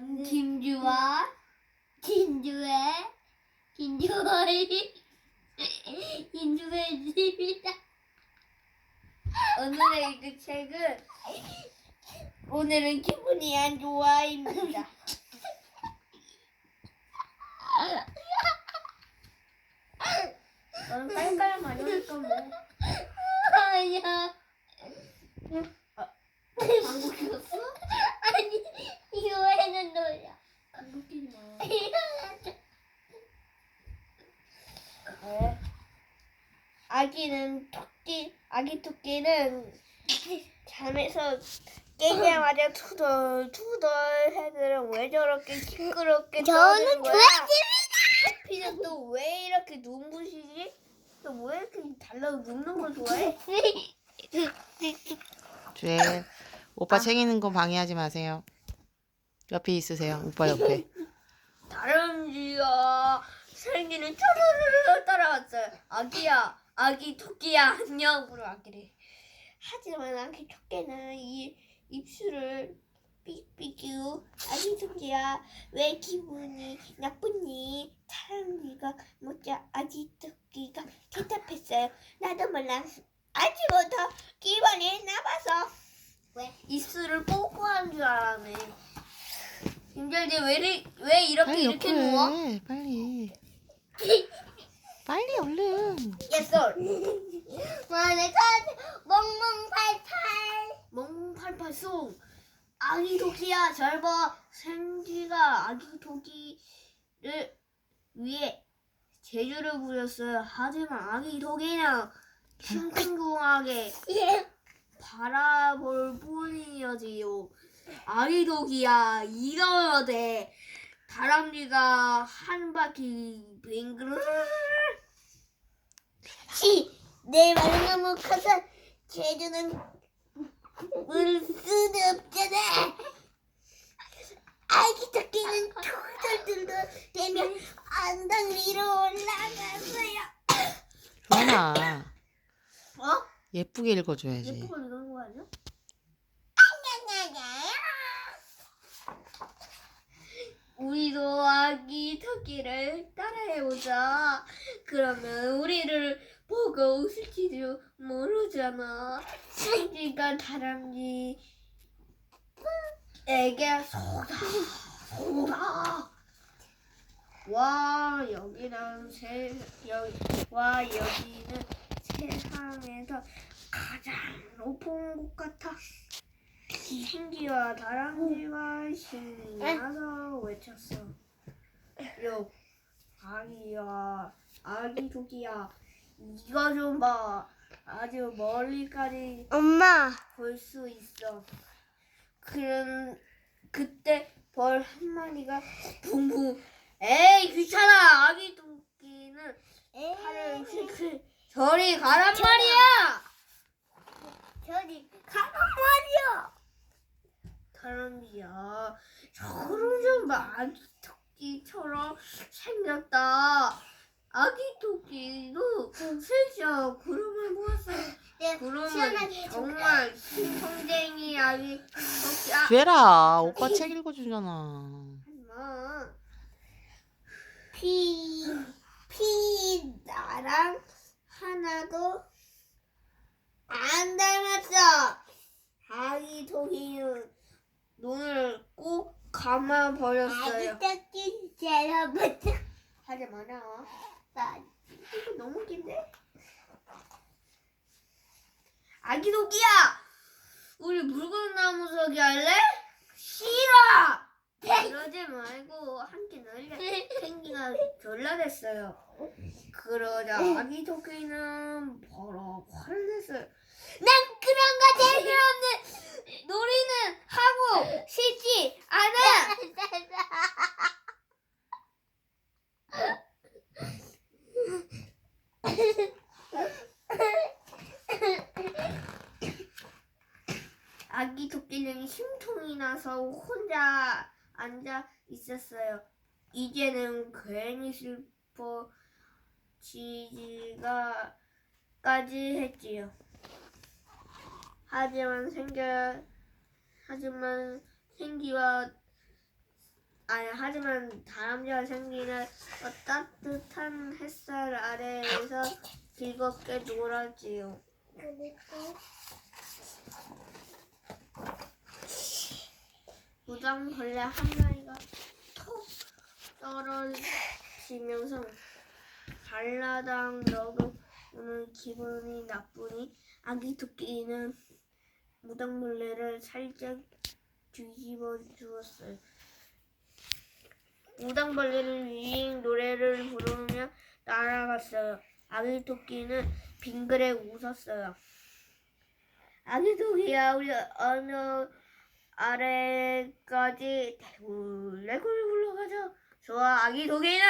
김주와 김주의 김주의 김주의 집이다. 오늘의 그 책은 오늘은 기분이 안 좋아입니다. 너는 깔깔 많이 하니까 뭐. 아니야. 방구 꼈어? 아니 이거 해는 노야. 안 웃기지 마. 네. 아기는 토끼, 아기 토끼는 잠에서 깨자마자 투덜 투덜 해들은 왜 저렇게 시끄럽게 떠드는 거야? 해피는 또 왜 이렇게 눈부시지? 또 왜 이렇게 달라 눕는 걸 좋아해? 주엘 오빠 책 읽는 거 방해하지 마세요. 옆에 있으세요. 오빠 옆에. 다람쥐가 생기는 쪼르르르 따라왔어요. 아기야, 아기 토끼야, 안녕. 으로 아기를. 하지만 아기 토끼는 이 입술을 삑삑이고 아기 토끼야 왜 기분이 나쁘니? 다람쥐가 묻자 아기 토끼가 대답했어요. 나도 몰라. 아직부터 기분이 나빠서. 왜? 입술을 뽀뽀 한 줄 알았네. 김절지 왜, 이리- 왜 이렇게 빨리 이렇게 누워? 빨리. 빨리 얼른. 예솔. 와 내가 멍멍팔팔. 멍멍팔팔 송. 아기 토끼야 잘 봐. 생쥐가 아기 토끼를 위해 제주를 부렸어요. 하지만 아기 토끼는 싱싱궁하게 바라볼 뿐이어지요. 아기 토끼야 이러면 돼. 다람쥐가 한 바퀴 빙그르 치, 내 말은 너무 커서 제주는 물 수도 없잖아. 아기 토끼는 투덜투덜 되면 언덕 위로 올라갔어요. 주연아 어? 예쁘게 읽어줘야지. 예쁘고 이런 거 아니야? 우리도 토끼를 따라해보자. 그러면 우리를 보고 웃을지도 모르잖아. 생쥐가 다람쥐에게 속다 속다. 와 여기는 세 여기 와 여기는 세상에서 가장 높은 곳 같아. 생쥐와 다람쥐가 신이 나서 외쳤어. 요 아기야 아기 토끼야 이거 좀 봐. 아주 멀리까지 엄마. 볼 수 있어. 그럼 그때 벌 한 마리가 붕붕. 에이 귀찮아. 아기 토끼는 팔을 저리 가란 말이야. 저리 가란 말이야. 다람쥐야 저런 좀 봐. 아기 토끼처럼 생겼다. 아기 토끼도 슬쩍 구름을 모았어요. 구름은 정말 성쟁이 아기 토끼. 아, 주엘아 오빠 책 읽어주잖아. 피, 피 나랑 하나도 안 닮았어. 아기 토끼는 눈을 꼭 감아 버렸어요. 아기 토 하지 마라. 나 이거 너무 긴데. 아기 토끼야, 우리 붉은 나무 서기 할래? 싫어. 그러지 말고 함께 놀자. 생기가 졸라댔어요. 그러자 아기 토끼는 바로 화를 냈어요. 난 그런 거 재미없는 놀이는 하고 싶지 않아. 아기 토끼는 심통이 나서 혼자 앉아 있었어요. 이제는 괜히 슬퍼지지가 까지 했지요. 하지만 생겨 하지만 생기와 아니 하지만 다람쥐와 생기는 어, 따뜻한 햇살 아래에서 즐겁게 놀았지요. 무당벌레 한 마리가 톡 떨어지면서 발라당 너도 오늘 기분이 나쁘니 아기 토끼는 무당벌레를 살짝 뒤집어 주었어요. 무당벌레는 위잉 노래를 부르며 날아갔어요. 아기 토끼는 빙그레 웃었어요. 아기 토끼야 우리 어느 아래까지 대굴대굴 굴러가자. 좋아 아기 토끼는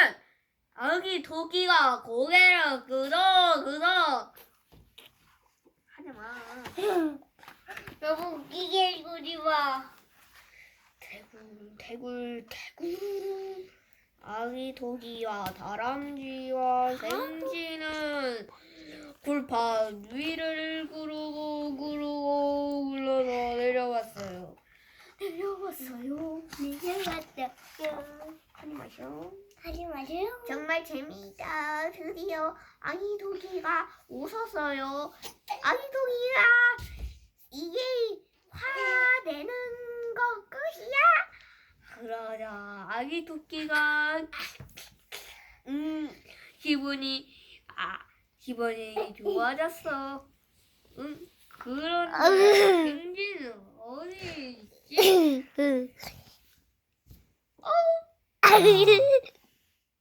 아기 토끼가 고개를 끄덕 끄덕 하지마. 너무 웃기게 해주지 마. 대굴 대굴 대굴 아기 토끼와 다람쥐와 생쥐는 굴판 위를 구르고 구르고. 내려왔어요. 내려갔어요. 하지 마셔. 하지 마세요. 정말 재미있다. 드디어 아기 토끼가 웃었어요. 아기 토끼가 이게 화내는 거 끝이야? 그러자 아기 토끼가 음 기분이 아 기분이 좋아졌어. 응 그런데 생쥐는 어디?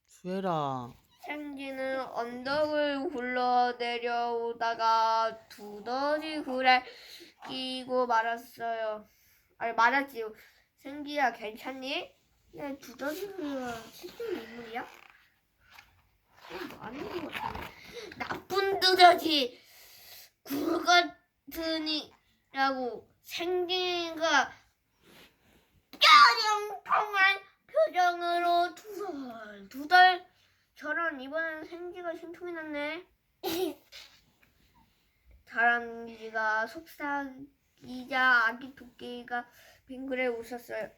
주애라. 생쥐는 언덕을 굴러 내려오다가 두더지 굴에 끼고 말았어요. 아니 말았지요. 생쥐야 괜찮니? 네 두더지 굴이 실제 인물이야? 어, 아닌 것 같은데. 나쁜 두더지 굴 같으니라고 생쥐가 뾰령통한 표정으로 두덜 두덜 저런 이번엔 생쥐가 심통이 났네. 다람쥐가 속삭이자 아기 토끼가 빙그레 웃었어요.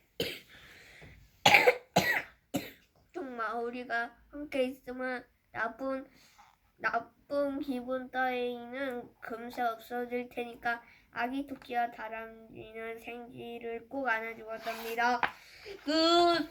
걱정 마, 우리가 함께 있으면 나쁜 나쁜 기분 따위는 금세 없어질 테니까 아기 토끼와 다람쥐는 생쥐를 꼭 안아주었답니다. 그